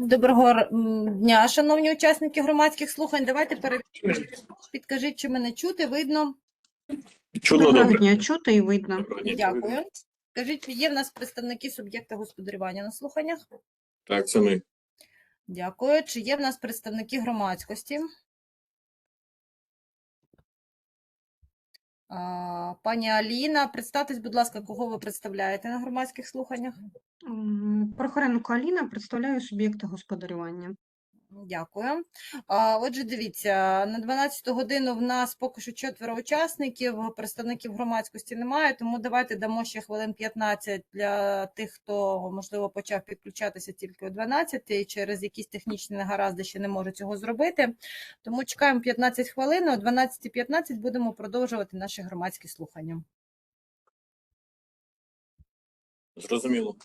Доброго дня, шановні учасники громадських слухань. Давайте перевіримо. Підкажіть, чи мене чути, видно. Чудно Доброго добре. дня, чути і видно. Дня. Дякую. Скажіть, є в нас представники суб'єкта господарювання на слуханнях? Так, це ми. Дякую. Чи є в нас представники громадськості? Пані Аліна, представтесь, будь ласка, кого ви представляєте на громадських слуханнях? Прохоренко Аліна представляю суб'єкти господарювання. Дякую. Отже, дивіться, на 12 годину в нас поки що четверо учасників, представників громадськості немає, тому давайте дамо ще хвилин 15 для тих, хто, можливо, почав підключатися тільки о 12 і через якісь технічні негаразди ще не може цього зробити. Тому чекаємо 15 хвилин, о 12.15 будемо продовжувати наші громадські слухання. Зрозуміло.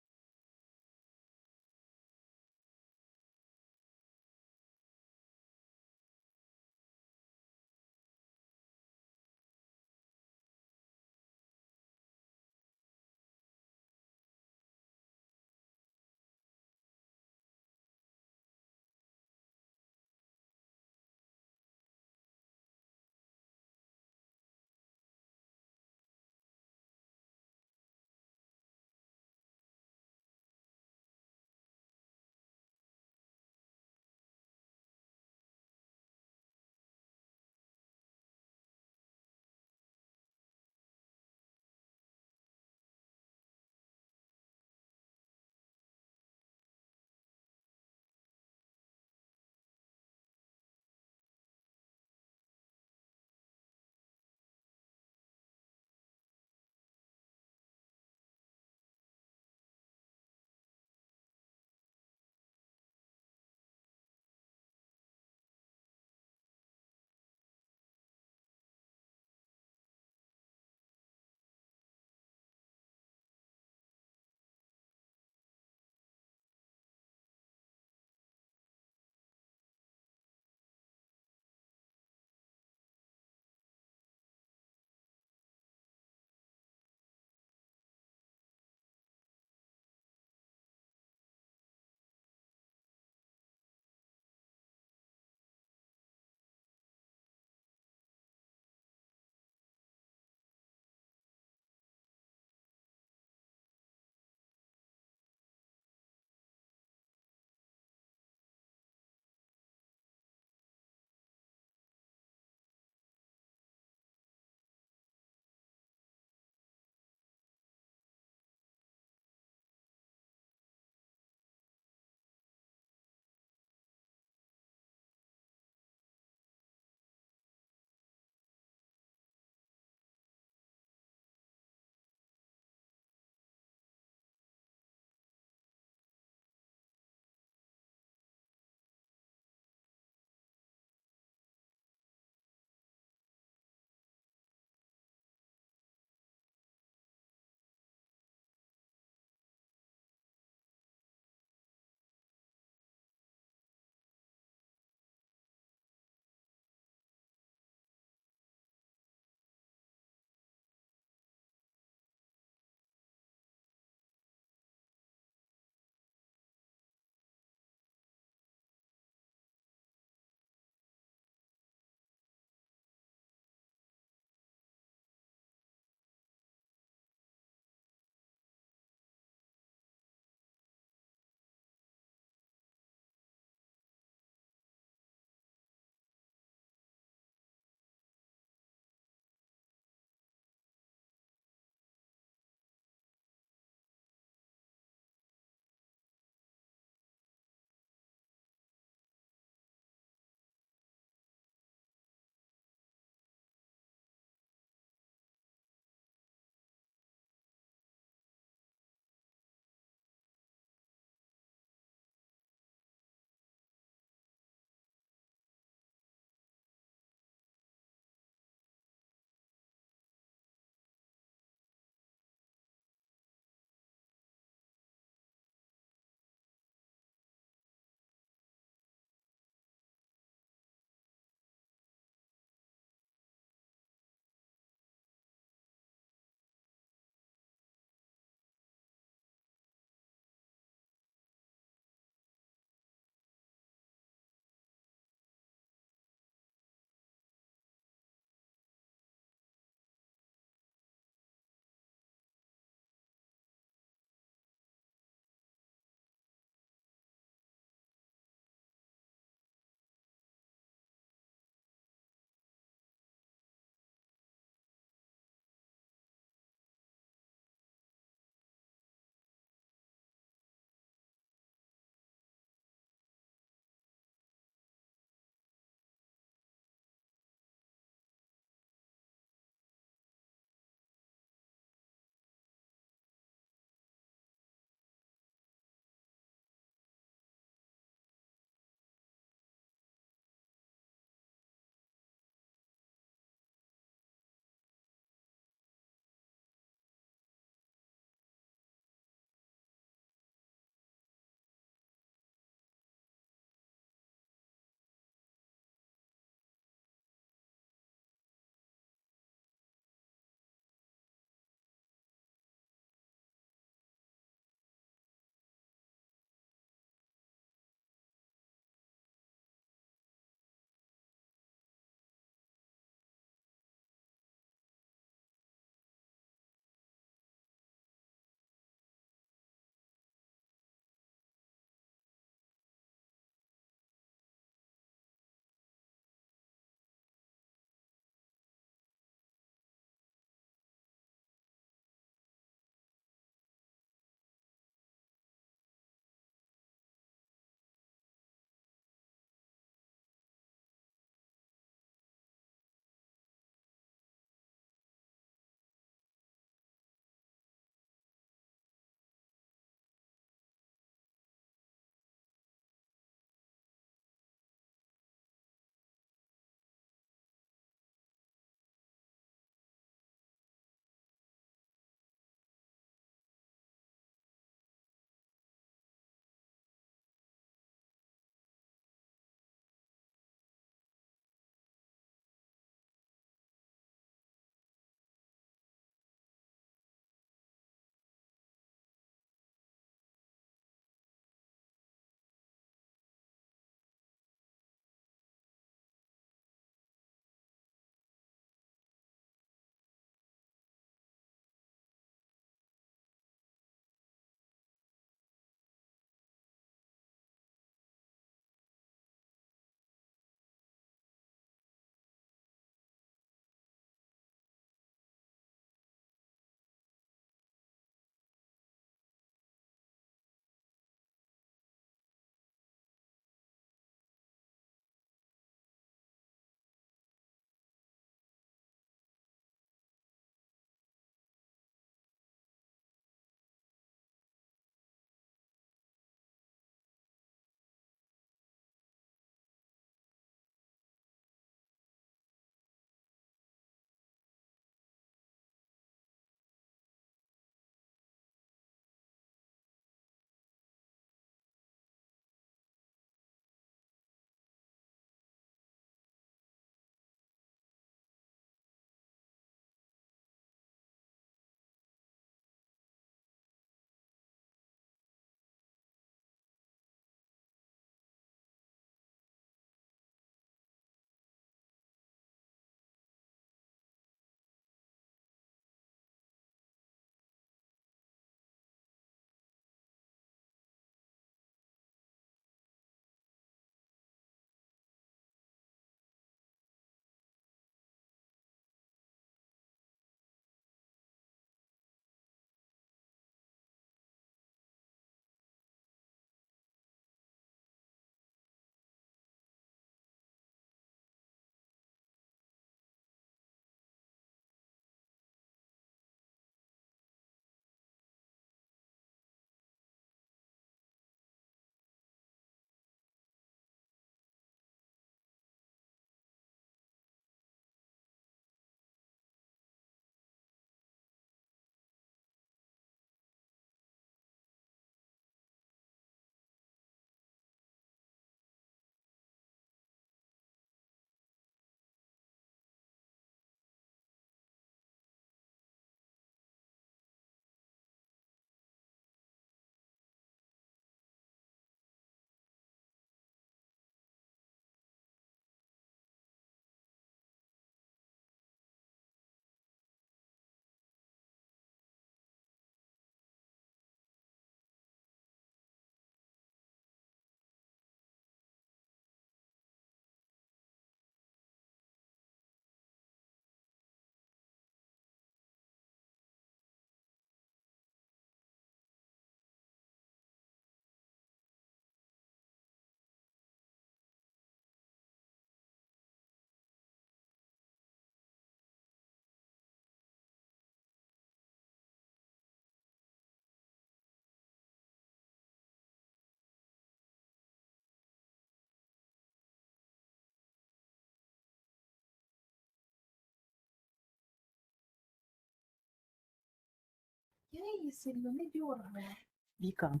Я її сильно не дергала. Віка.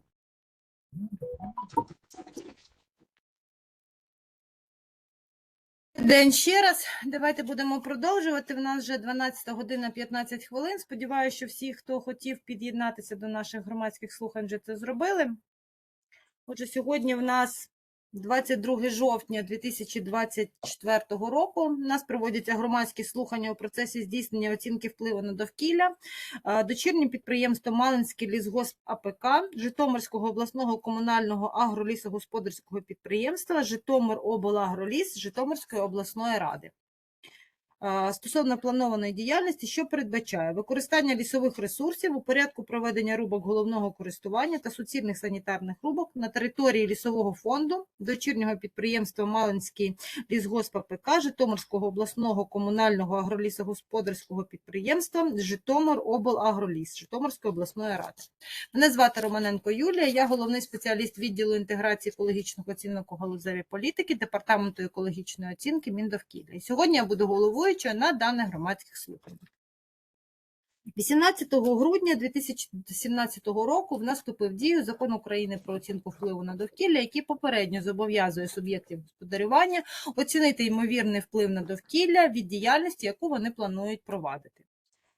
День ще раз. Давайте будемо продовжувати. В нас вже 12 година 15 хвилин. Сподіваюся, що всі, хто хотів під'єднатися до наших громадських слухань, вже це зробили. Отже, сьогодні в нас 22 жовтня 2024 року. У нас проводяться громадські слухання у процесі здійснення оцінки впливу на довкілля. Дочірнє підприємство Малинський лісгосп АПК, Житомирського обласного комунального агролісогосподарського підприємства, Житомир облагроліс Житомирської обласної ради. Стосовно планованої діяльності, що передбачає використання лісових ресурсів у порядку проведення рубок головного користування та суцільних санітарних рубок на території лісового фонду, дочірнього підприємства Малинський лісгосп АПК, Житомирського обласного комунального агролісогосподарського підприємства Житомир облагроліс Житомирської обласної ради. Мене звати Романенко Юлія, я головний спеціаліст відділу інтеграції екологічного оцінку галузевої політики Департаменту екологічної оцінки Міндовкілля. Сьогодні я буду головуючою на даних громадських слуханнях. 18 грудня 2017 року в нас вступив в дію закон України про оцінку впливу на довкілля, який попередньо зобов'язує суб'єктів господарювання оцінити ймовірний вплив на довкілля від діяльності, яку вони планують провадити.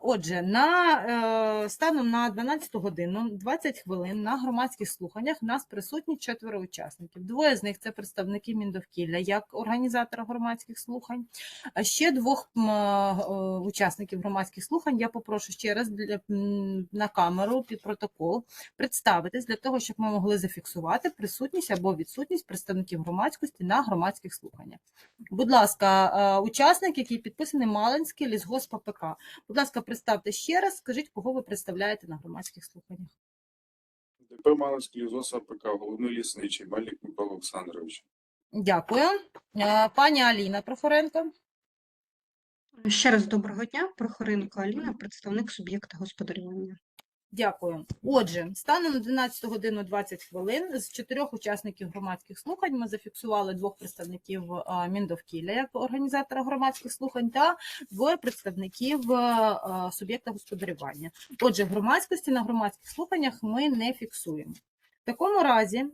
Отже, на е, станом на 12 годину 20 хвилин на громадських слуханнях в нас присутні четверо учасників. Двоє з них це представники Міндовкілля як організатора громадських слухань. А ще двох е, учасників громадських слухань я попрошу ще раз для, на камеру під протокол представитись для того, щоб ми могли зафіксувати присутність або відсутність представників громадськості на громадських слуханнях. Будь ласка, е, учасник, який підписаний Малинський лісгосп АПК. Будь ласка, представте ще раз, скажіть, кого ви представляєте на громадських слуханнях. ДП Малинський ЗОС АПК, головний лісничий, Малік Микола Олександрович. Дякую. Е, Пані Аліна Прохоренко. Ще раз доброго дня. Прохоренко Аліна, представник суб'єкта господарювання. Дякую. Отже, станом на 12 годину 20 хвилин з чотирьох учасників громадських слухань ми зафіксували двох представників Міндовкілля як організатора громадських слухань та двоє представників суб'єкта господарювання. Отже, громадськості на громадських слуханнях ми не фіксуємо. В такому разі,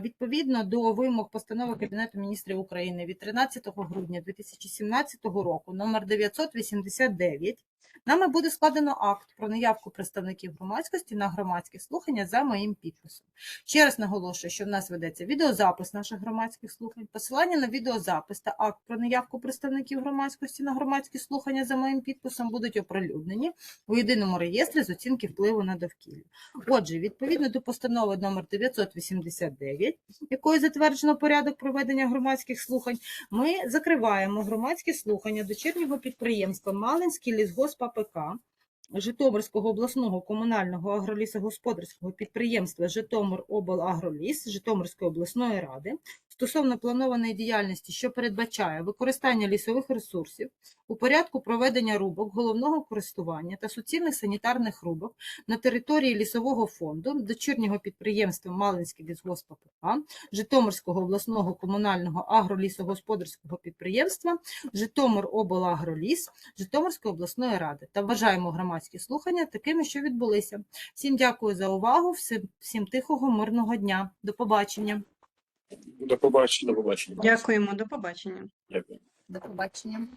відповідно до вимог постанови Кабінету міністрів України від 13 грудня 2017 року, номер 989, Нами буде складено акт про наявку представників громадськості на громадські слухання за моїм підписом. Ще раз наголошую, що в нас ведеться відеозапис наших громадських слухань, посилання на відеозапис та акт про наявку представників громадськості на громадські слухання за моїм підписом будуть оприлюднені у єдиному реєстрі з оцінки впливу на довкілля. Отже, відповідно до постанови номер 989, якою затверджено порядок проведення громадських слухань, ми закриваємо громадські слухання дочірнього підприємства Малинський лісгосп АПК Житомирського обласного комунального агролісогосподарського підприємства Житомир Облагроліс Житомирської обласної ради стосовно планованої діяльності, що передбачає використання лісових ресурсів у порядку проведення рубок головного користування та суцільних санітарних рубок на території лісового фонду дочірнього підприємства Малинський лісгосп АПК Житомирського обласного комунального агролісогосподарського підприємства Житомир Облагроліс Житомирської обласної ради та вважаємо громадські слухання такими, що відбулися. Всім дякую за увагу, всім, всім тихого, мирного дня. До побачення. До побачення. До побачення. Дякуємо, до побачення. Дякую. До побачення.